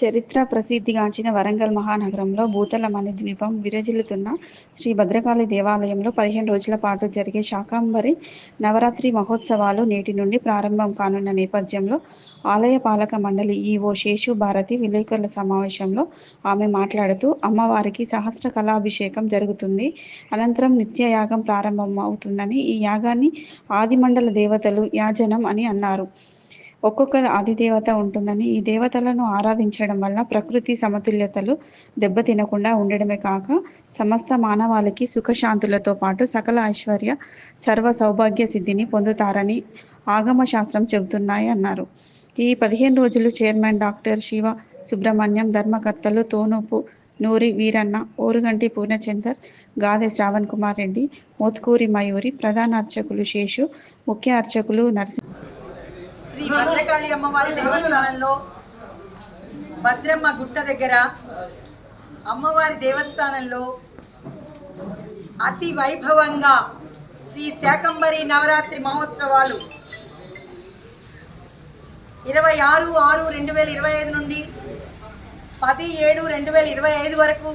చరిత్ర ప్రసిద్ధిగాంచిన వరంగల్ మహానగరంలో భూతల మణిద్వీపం విరజిల్లుతున్న శ్రీ భద్రకాళి దేవాలయంలో పదిహేను రోజుల పాటు జరిగే శాకాంబరి నవరాత్రి మహోత్సవాలు నేటి నుండి ప్రారంభం కానున్న నేపథ్యంలో ఆలయ పాలక మండలి ఈవో శేషు భారతి విలేకరుల సమావేశంలో ఆమె మాట్లాడుతూ అమ్మవారికి సహస్ర కళాభిషేకం జరుగుతుంది. అనంతరం నిత్య యాగం ప్రారంభం అవుతుందని ఈ యాగాన్ని ఆదిమండల దేవతలు యాజనం అని అన్నారు. ఒక్కొక్క అధిదేవత ఉంటుందని ఈ దేవతలను ఆరాధించడం వల్ల ప్రకృతి సమతుల్యతలు దెబ్బతినకుండా ఉండడమే కాక సమస్త మానవాళికి సుఖశాంతులతో పాటు సకల ఐశ్వర్య సర్వ సౌభాగ్య సిద్ధిని పొందుతారని ఆగమ శాస్త్రం చెబుతున్నాయి అన్నారు. ఈ పదిహేను రోజులు చైర్మన్ డాక్టర్ శివ సుబ్రహ్మణ్యం ధర్మకర్తలు తోనూపు నూరి వీరన్న ఓరుగంటి పూర్ణచందర్ గాదె శ్రావణ్ కుమార్ రెడ్డి మోత్కూరి మయూరి ప్రధాన అర్చకులు శేషు ముఖ్య అర్చకులు నరసింహ శ్రీ భద్రకాళి అమ్మవారి దేవస్థానంలో భద్రమ్మ గుట్ట దగ్గర అమ్మవారి దేవస్థానంలో అతి వైభవంగా శ్రీ శాకంబరి నవరాత్రి మహోత్సవాలు ఇరవై ఆరు ఆరు రెండు వేల ఇరవై ఐదు నుండి పది ఏడు రెండు వేల ఇరవై ఐదు వరకు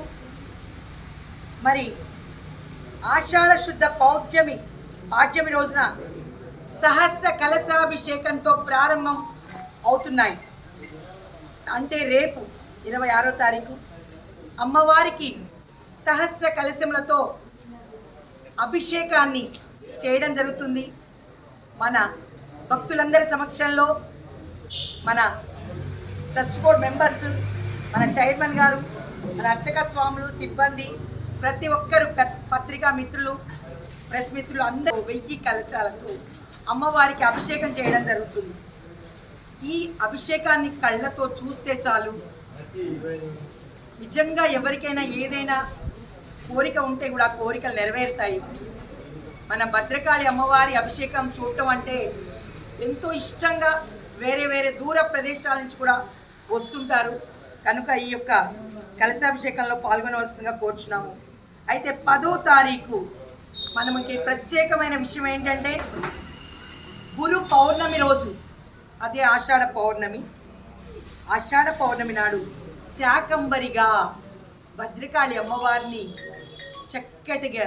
మరి ఆషాఢ శుద్ధ పౌర్ణమి పాఠ్యమి రోజున సహస్ర కలశాభిషేకంతో ప్రారంభం అవుతున్నాయి. అంటే రేపు ఇరవై ఆరో తారీఖు. అమ్మవారికి సహస్ర కలశములతో అభిషేకాన్ని చేయడం జరుగుతుంది. మన భక్తులందరి సమక్షంలో మన ట్రస్ట్ బోర్డ్ మెంబర్స్ మన చైర్మన్ గారు మన అర్చక స్వాములు సిబ్బంది ప్రతి ఒక్కరు పత్రికా మిత్రులు ప్రెస్ మిత్రులు అందరూ వెయ్యి కలశాలతో అమ్మవారికి అభిషేకం చేయడం జరుగుతుంది. ఈ అభిషేకాన్ని కళ్ళతో చూస్తే చాలు. నిజంగా ఎవరికైనా ఏదైనా కోరిక ఉంటే కూడా కోరికలు నెరవేరుతాయి. మన భద్రకాళి అమ్మవారి అభిషేకం చూడటం అంటే ఎంతో ఇష్టంగా వేరే వేరే దూర ప్రదేశాల నుంచి కూడా వస్తుంటారు. కనుక ఈ యొక్క కలశాభిషేకంలో పాల్గొనవలసిందిగా కోరుచున్నాము. అయితే పదో తారీఖు మనకి ప్రత్యేకమైన విషయం ఏంటంటే గురు పౌర్ణమి రోజు. అదే ఆషాఢ పౌర్ణమి. ఆషాఢ పౌర్ణమి నాడు శాకంబరిగా భద్రకాళి అమ్మవారిని చక్కటిగా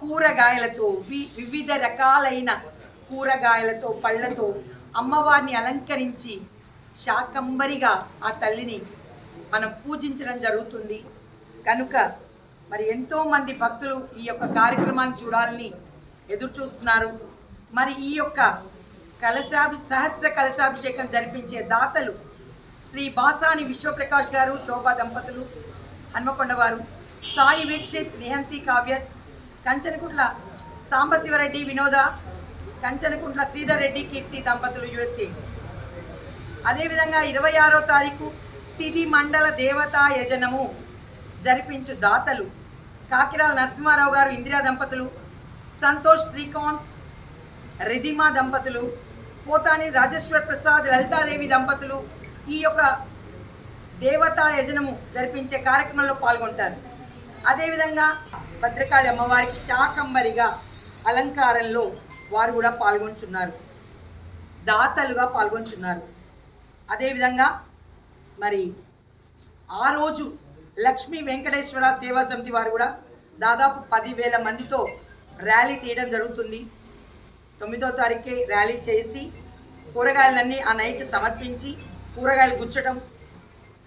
కూరగాయలతో వి వివిధ రకాలైన కూరగాయలతో పళ్ళతో అమ్మవారిని అలంకరించి శాకంబరిగా ఆ తల్లిని మనం పూజించడం జరుగుతుంది. కనుక మరి ఎంతోమంది భక్తులు ఈ యొక్క కార్యక్రమాన్ని చూడాలని ఎదురు చూస్తున్నారు మరి ఈ యొక్క కలశాభి సహస్ర కలశాభిషేకం జరిపించే దాతలు శ్రీ బాసాని విశ్వప్రకాష్ గారు శోభా దంపతులు హన్మకొండ వారు సాయి వీక్షిత్ నిహంతి కావ్య కంచనకుంట్ల సాంబశివరెడ్డి వినోద కంచనకుంట్ల శ్రీధర్ రెడ్డి కీర్తి దంపతులు యుఎస్ఏ. అదేవిధంగా ఇరవై ఆరో తారీఖు తిది మండల దేవతా యజనము జరిపించు దాతలు కాకిరాల నరసింహారావు గారు ఇందిరా దంపతులు సంతోష్ శ్రీకాంత్ రిధిమా దంపతులు పోతాని రాజేశ్వర్ ప్రసాద్ లలితాదేవి దంపతులు ఈ యొక్క దేవతా యజనము జరిపించే కార్యక్రమంలో పాల్గొంటారు. అదేవిధంగా భద్రకాళి అమ్మవారికి శాకంబరిగా అలంకారంలో వారు కూడా పాల్గొంటున్నారు. దాతలుగా పాల్గొంటున్నారు. అదేవిధంగా మరి ఆ రోజు లక్ష్మీ వెంకటేశ్వర సేవా సమితి వారు కూడా దాదాపు పదివేల మందితో ర్యాలీ తీయడం జరుగుతుంది. తొమ్మిదో తారీఖే ర్యాలీ చేసి కూరగాయలన్నీ ఆ నైట్ సమర్పించి కూరగాయలు గుచ్చడం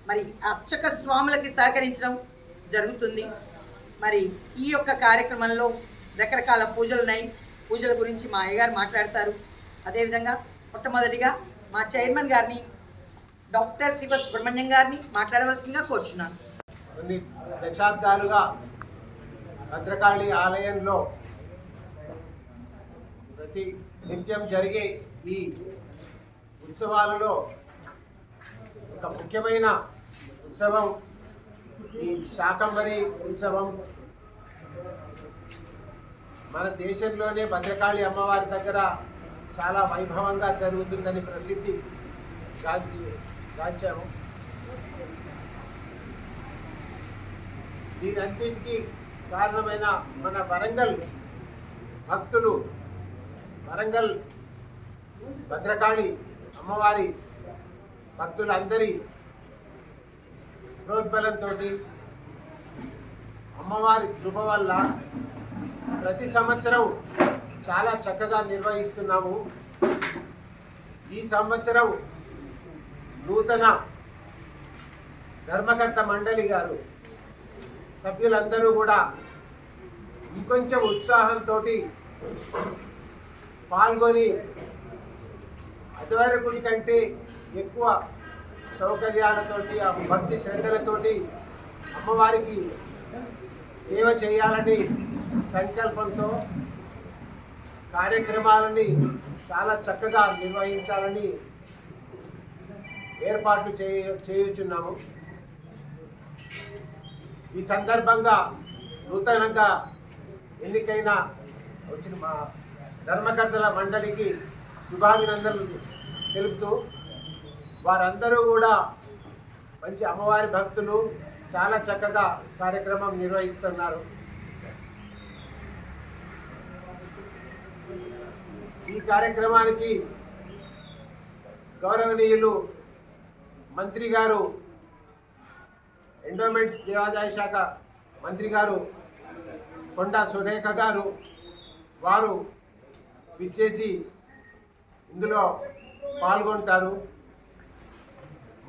మరి అర్చక స్వాములకి సహకరించడం జరుగుతుంది. మరి ఈ యొక్క కార్యక్రమంలో రకరకాల పూజలు ఉన్నాయి పూజల గురించి మా అయ్యగారు మాట్లాడతారు. అదేవిధంగా మొట్టమొదటిగా మా చైర్మన్ గారిని డాక్టర్ శివ సుబ్రహ్మణ్యం గారిని మాట్లాడవలసిందిగా కోరుచున్నాను. కొన్ని దశాబ్దాలుగా భద్రకాళి ఆలయంలో ప్రతి నిత్యం జరిగే ఈ ఉత్సవాలలో ఒక ముఖ్యమైన ఉత్సవం ఈ శాకంబరి ఉత్సవం. మన దేశంలోనే భద్రకాళి అమ్మవారి దగ్గర చాలా వైభవంగా జరుగుతుందని ప్రసిద్ధి గాంచి గాంచాము. దీనంతటికీ కారణమైన మన వరంగల్ భక్తులు వరంగల్ భద్రకాళి అమ్మవారి భక్తులందరి ప్రోద్బలంతో అమ్మవారి కృప వల్ల ప్రతి సంవత్సరం చాలా చక్కగా నిర్వహిస్తున్నాము. ఈ సంవత్సరం నూతన ధర్మకర్త మండలి గారు సభ్యులందరూ కూడా ఇంకొంచెం ఉత్సాహంతో పాల్గొని అదివరకుడి కంటే ఎక్కువ సౌకర్యాలతోటి ఆ భక్తి శ్రద్ధలతోటి అమ్మవారికి సేవ చేయాలని సంకల్పంతో కార్యక్రమాలని చాలా చక్కగా నిర్వహించాలని ఏర్పాట్లు చేయ చేయుచున్నాము. ఈ సందర్భంగా నూతనంగా ఎన్నికైన వచ్చిన మా ధర్మకర్తల మండలికి శుభాభినందనలు తెలుపుతూ వారందరూ కూడా మంచి అమ్మవారి భక్తులు చాలా చక్కగా కార్యక్రమం నిర్వహిస్తున్నారు. ఈ కార్యక్రమానికి గౌరవనీయులు మంత్రి గారు ఎండోమెంట్స్ దేవాదాయ శాఖ మంత్రి గారు కొండా సురేఖ గారు వారు విచ్చేసి ఇందులో పాల్గొంటారు.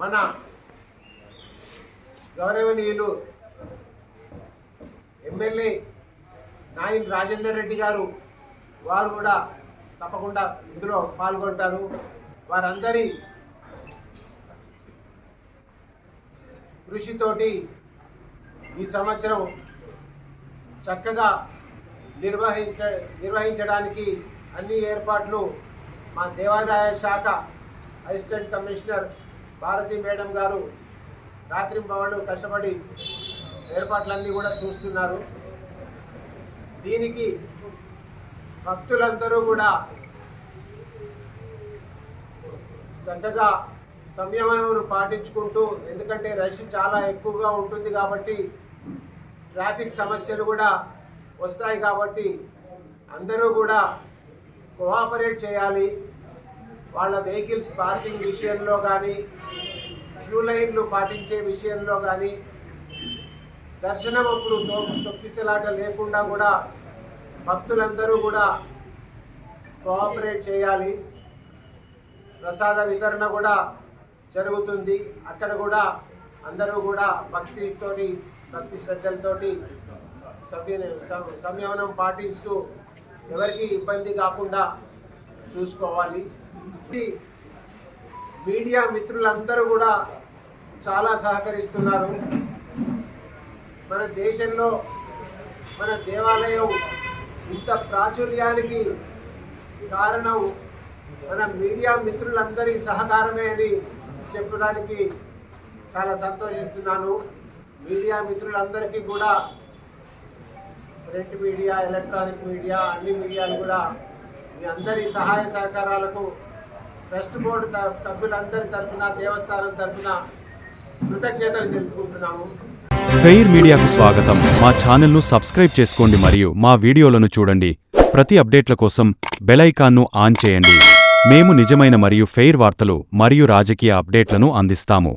మన గౌరవనీయులు ఎమ్మెల్యే నాయన్ రాజేందర్ రెడ్డి గారు వారు కూడా తప్పకుండా ఇందులో పాల్గొంటారు. వారందరి కృషితోటి ఈ సంవత్సరం చక్కగా నిర్వహించ నిర్వహించడానికి అన్ని ఏర్పాట్లు మా దేవాదాయ శాఖ అసిస్టెంట్ కమిషనర్ భారతి మేడం గారు రాత్రి భవన్లు కష్టపడి ఏర్పాట్లన్నీ కూడా చూస్తున్నారు. దీనికి భక్తులందరూ కూడా చక్కగా సంయమను పాటించుకుంటూ ఎందుకంటే రష్ చాలా ఎక్కువగా ఉంటుంది కాబట్టి ట్రాఫిక్ సమస్యలు కూడా వస్తాయి కాబట్టి అందరూ కూడా కోఆపరేట్ చేయాలి. వాళ్ళ వెహికల్స్ పార్కింగ్ విషయంలో కానీ క్యూ లైన్లు పాటించే విషయంలో కానీ దర్శనం అప్పుడు తొక్కిసలాట లేకుండా కూడా భక్తులందరూ కూడా కోఆపరేట్ చేయాలి. ప్రసాద వితరణ కూడా జరుగుతుంది. అక్కడ కూడా అందరూ కూడా భక్తితోటి భక్తి శ్రద్ధలతోటి సవ్య సంయమనం పాటిస్తూ ఎవరికి ఇబ్బంది కాకుండా చూసుకోవాలి. మీడియా మిత్రులందరూ కూడా చాలా సహకరిస్తున్నారు. మన దేశంలో మన దేవాలయం ఇంత ప్రాచుర్యానికి కారణం మన మీడియా మిత్రులందరి సహకారమే అని చెప్పడానికి చాలా సంతోషిస్తున్నాను. మీడియా మిత్రులందరికీ కూడా ప్రింట్ మీడియా ఎలక్ట్రానిక్ మీడియా అన్ని మీడియాలు కూడా మీ అందరి సహాయ సహకారాలకు ట్రస్ట్ బోర్డు సభ్యులందరి తరఫున దేవస్థానం తరఫున కృతజ్ఞతలు తెలుపుకుంటున్నాము. ఫెయిర్ మీడియాకు స్వాగతం. మా ఛానల్ను సబ్స్క్రైబ్ చేసుకోండి మరియు మా వీడియోలను చూడండి. ప్రతి అప్డేట్ల కోసం బెలైకాన్ను ఆన్ చేయండి. మేము నిజమైన మరియు ఫెయిర్ వార్తలు మరియు రాజకీయ అప్డేట్లను అందిస్తాము.